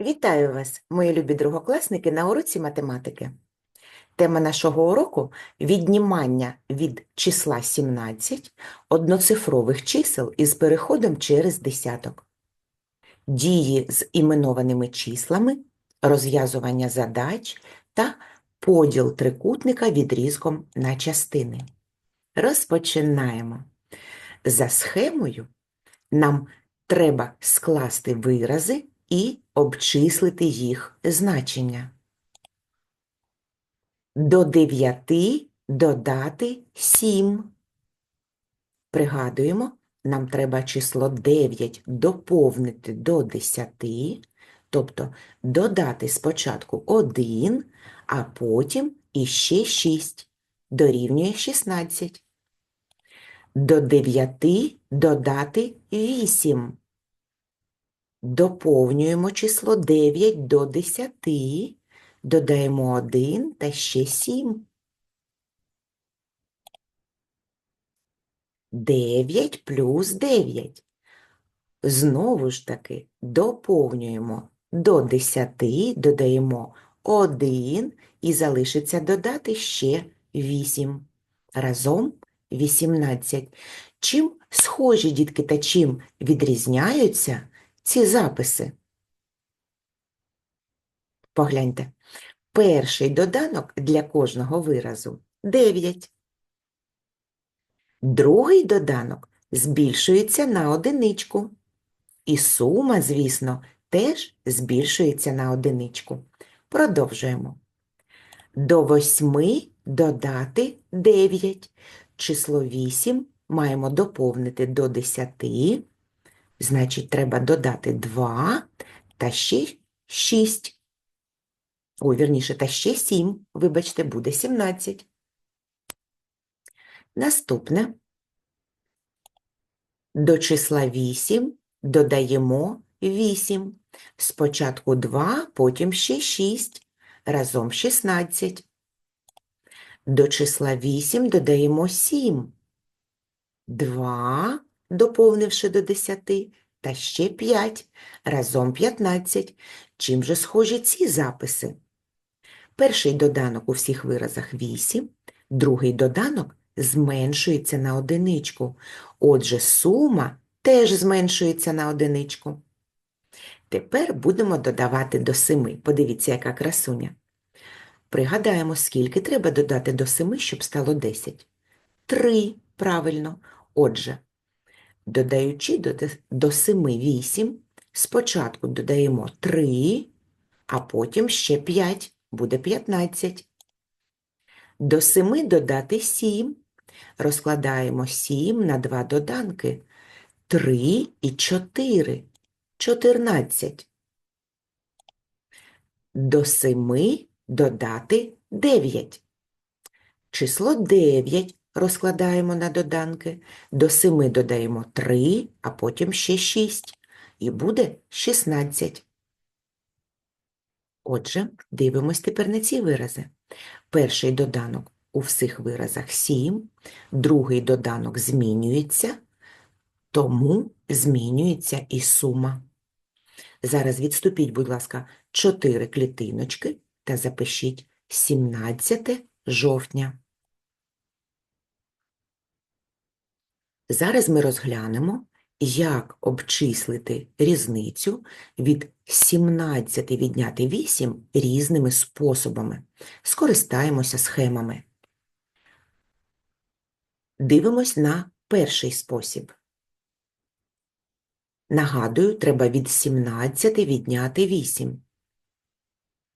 Вітаю вас, мої любі другокласники, на уроці математики. Тема нашого уроку – віднімання від числа 17 одноцифрових чисел із переходом через десяток. Дії з іменованими числами, розв'язування задач та поділ трикутника відрізком на частини. Розпочинаємо. За схемою нам треба скласти вирази і обчислити їх значення. До 9 додати 7. Пригадуємо, нам треба число 9 доповнити до 10, тобто додати спочатку 1, а потім іще 6, дорівнює 16. До 9 додати 8. Доповнюємо число 9 до 10, додаємо 1 та ще 7. 9 плюс 9. Знову ж таки доповнюємо до 10, додаємо 1 і залишиться додати ще 8. Разом 18. Чим схожі дітки та чим відрізняються ці записи? Погляньте. Перший доданок для кожного виразу 9. Другий доданок збільшується на одиничку. І сума, звісно, теж збільшується на одиничку. Продовжуємо. До восьми додати 9. Число 8 маємо доповнити до 10. Значить, треба додати 2 та ще 6. Ой, вірніше, та ще 7. Вибачте, буде 17. Наступне. До числа 8 додаємо 8. Спочатку 2, потім ще 6. Разом 16. До числа 8 додаємо 7. 2, доповнивши до 10, та ще 5. Разом 15. Чим же схожі ці записи? Перший доданок у всіх виразах 8, другий доданок зменшується на одиничку. Отже, сума теж зменшується на одиничку. Тепер будемо додавати до 7. Подивіться, яка красуня. Пригадаємо, скільки треба додати до 7, щоб стало 10. 3, правильно. Отже, додаючи до, до 7 8, спочатку додаємо 3, а потім ще 5, буде 15. До 7 додати 7. Розкладаємо 7 на 2 доданки. 3 і 4. 14. До 7 додати 9. Число 9 розкладаємо на доданки. До 7 додаємо 3, а потім ще 6. І буде 16. Отже, дивимось тепер на ці вирази. Перший доданок у всіх виразах 7, другий доданок змінюється, тому змінюється і сума. Зараз відступіть, будь ласка, 4 клітиночки та запишіть 17 жовтня. Зараз ми розглянемо, як обчислити різницю від 17 відняти 8 різними способами. Скористаємося схемами. Дивимось на перший спосіб. Нагадую, треба від 17 відняти 8.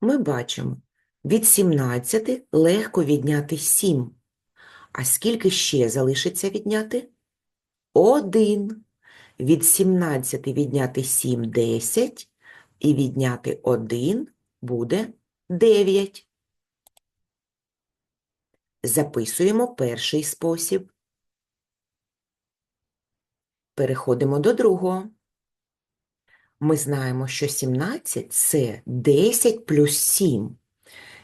Ми бачимо, від 17 легко відняти 7. А скільки ще залишиться відняти? 1. Від 17 відняти 7 – 10, і відняти 1 буде 9. Записуємо перший спосіб. Переходимо до другого. Ми знаємо, що 17 – це 10 плюс 7.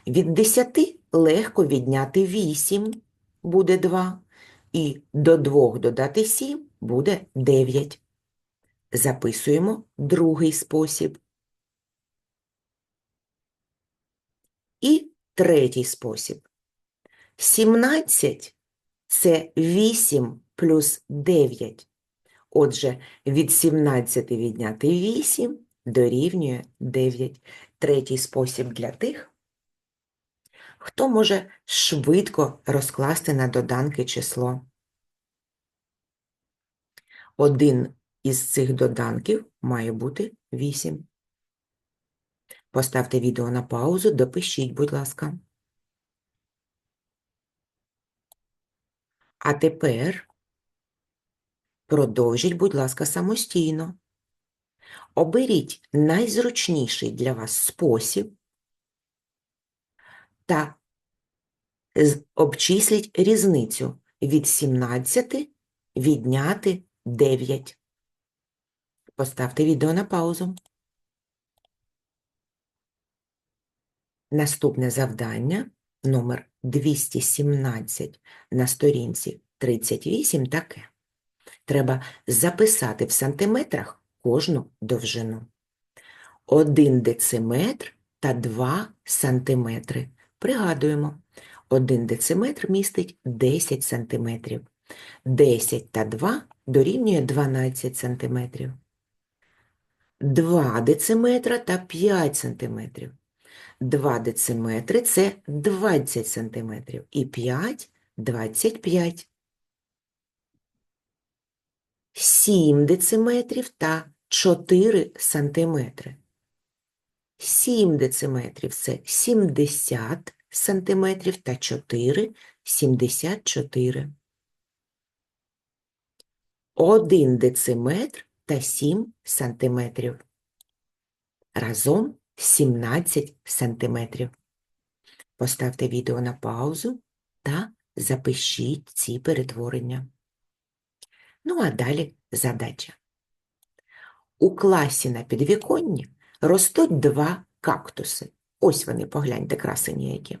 Від 10 легко відняти 8, буде 2. І до 2 додати 7 буде 9. Записуємо другий спосіб. І третій спосіб. 17 це 8 плюс 9. Отже, від 17 відняти 8 дорівнює 9. Третій спосіб для тих, хто може швидко розкласти на доданки число. Один із цих доданків має бути 8. Поставте відео на паузу, допишіть, будь ласка. А тепер продовжіть, будь ласка, самостійно. Оберіть найзручніший для вас спосіб та обчисліть різницю від 17 відняти 9. Поставте відео на паузу. Наступне завдання номер 217 на сторінці 38 таке. Треба записати в сантиметрах кожну довжину. 1 дециметр та 2 сантиметри. Пригадуємо, 1 дециметр містить 10 сантиметрів. 10 та 2 дорівнює 12 сантиметрів. 2 дециметра та 5 сантиметрів. 2 дециметри – це 20 сантиметрів. І 5 – 25. 7 дециметрів та 4 сантиметри. 7 дециметрів – це 70 сантиметрів та 4 – 74. 1 дециметр та 7 сантиметрів. Разом 17 сантиметрів. Поставте відео на паузу та запишіть ці перетворення. Ну а далі задача. У класі на підвіконні ростуть два кактуси. Ось вони, погляньте, красені які.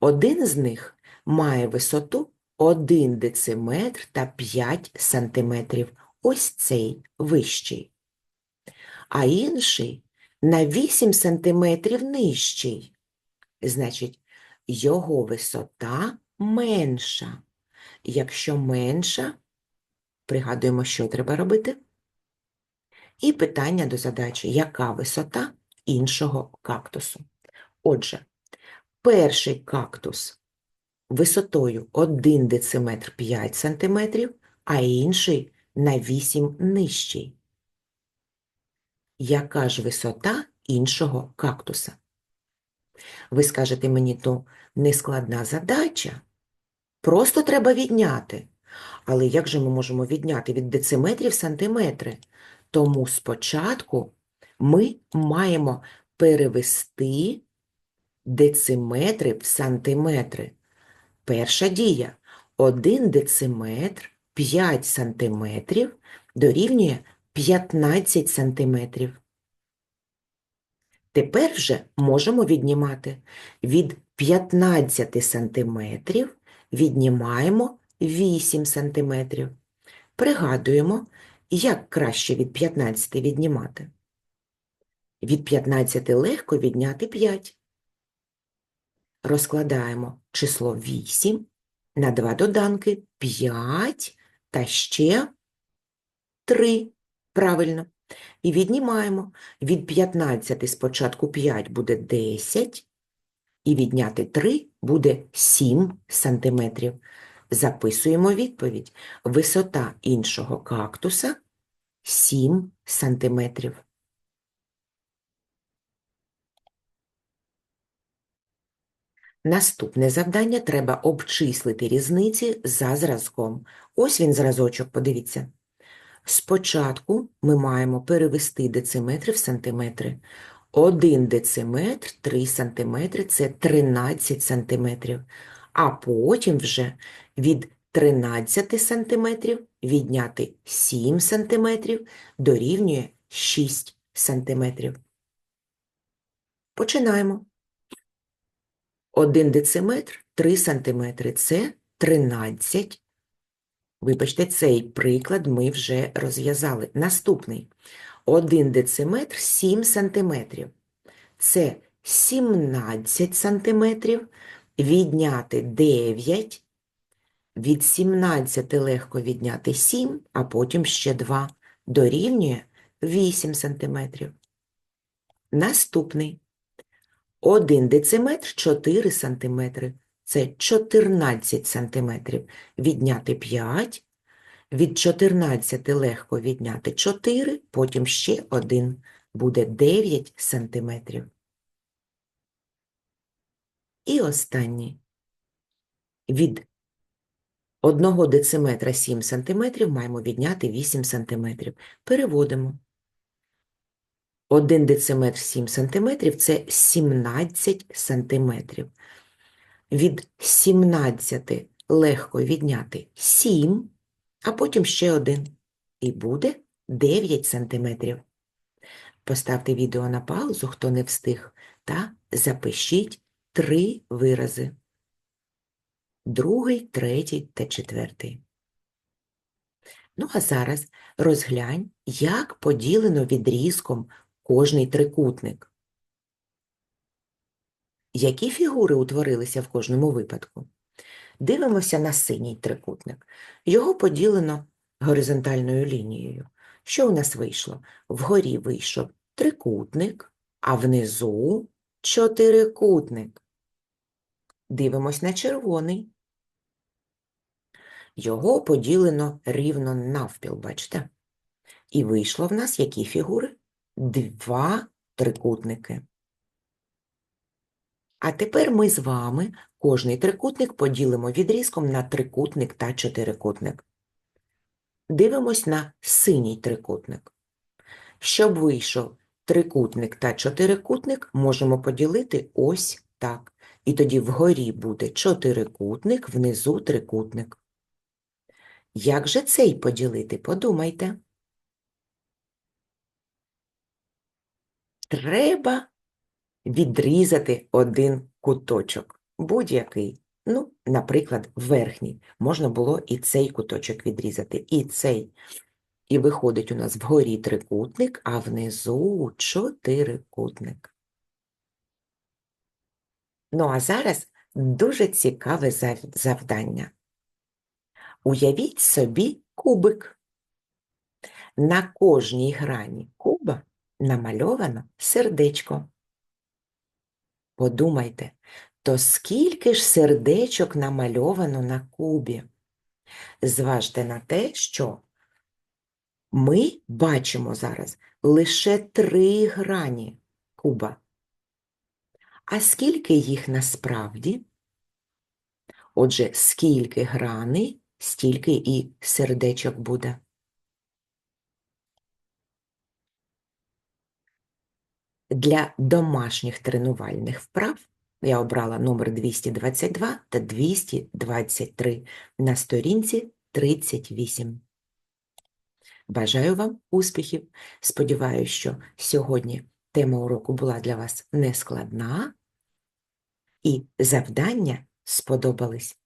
Один з них має висоту 1 дециметр та 5 сантиметрів. Ось цей вищий. А інший на 8 сантиметрів нижчий. Значить, його висота менша. Якщо менша, пригадуємо, що треба робити. І питання до задачі, яка висота іншого кактусу. Отже, перший кактус висотою 1 дециметр 5 сантиметрів, а інший на 8 нижчий. Яка ж висота іншого кактуса? Ви скажете мені, то нескладна задача. Просто треба відняти. Але як же ми можемо відняти від дециметрів сантиметри? Тому спочатку ми маємо перевести дециметри в сантиметри. Перша дія. 1 дециметр 5 сантиметрів дорівнює 15 сантиметрів. Тепер вже можемо віднімати. Від 15 сантиметрів віднімаємо 8 сантиметрів. Пригадуємо, як краще від 15 віднімати. Від 15 легко відняти 5. Розкладаємо число 8 на два доданки 5 та ще 3. Правильно. І віднімаємо. Від 15 спочатку 5 буде 10, і відняти 3 буде 7 сантиметрів. Записуємо відповідь. Висота іншого кактуса 7 сантиметрів. Наступне завдання треба обчислити різниці за зразком. Ось він зразочок, подивіться. Спочатку ми маємо перевести дециметри в сантиметри. 1 дециметр 3 сантиметри – це 13 сантиметрів. А потім вже від 13 сантиметрів відняти 7 сантиметрів дорівнює 6 сантиметрів. Починаємо. 1 дециметр 3 сантиметри – це 13 Вибачте, цей приклад ми вже розв'язали. Наступний. 1 дециметр 7 сантиметрів. Це 17 сантиметрів, відняти 9, від 17 легко відняти 7, а потім ще 2, дорівнює 8 сантиметрів. Наступний. 1 дециметр 4 сантиметри. Це 14 сантиметрів. Відняти 5. Від 14 легко відняти 4, потім ще 1. Буде 9 сантиметрів. І останній. Від 1 дециметра 7 сантиметрів маємо відняти 8 сантиметрів. Переводимо. 1 дециметр 7 сантиметрів – це 17 сантиметрів. Від 17 легко відняти 7, а потім ще 1. І буде 9 сантиметрів. Поставте відео на паузу, хто не встиг, та запишіть три вирази. Другий, третій та четвертий. Ну, а зараз розглянь, як поділено відрізком кожний трикутник. Які фігури утворилися в кожному випадку? Дивимося на синій трикутник. Його поділено горизонтальною лінією. Що у нас вийшло? Вгорі вийшов трикутник, а внизу чотирикутник. Дивимось на червоний. Його поділено рівно навпіл, бачите? І вийшло в нас які фігури? Два трикутники. А тепер ми з вами кожний трикутник поділимо відрізком на трикутник та чотирикутник. Дивимось на синій трикутник. Щоб вийшов трикутник та чотирикутник, можемо поділити ось так. І тоді вгорі буде чотирикутник, внизу трикутник. Як же цей поділити? Подумайте. Треба відрізати один куточок, будь-який. Ну, наприклад, верхній. Можна було і цей куточок відрізати, і цей. І виходить у нас вгорі трикутник, а внизу чотирикутник. Ну, а зараз дуже цікаве завдання. Уявіть собі кубик. На кожній грані куба намальовано сердечко. Подумайте, то скільки ж сердечок намальовано на кубі? Зважте на те, що ми бачимо зараз лише три грані куба. А скільки їх насправді? Отже, скільки граней, стільки і сердечок буде. Для домашніх тренувальних вправ я обрала номер 222 та 223 на сторінці 38. Бажаю вам успіхів. Сподіваюся, що сьогодні тема уроку була для вас нескладна і завдання сподобались.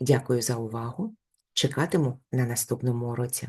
Дякую за увагу. Чекатиму на наступному уроці.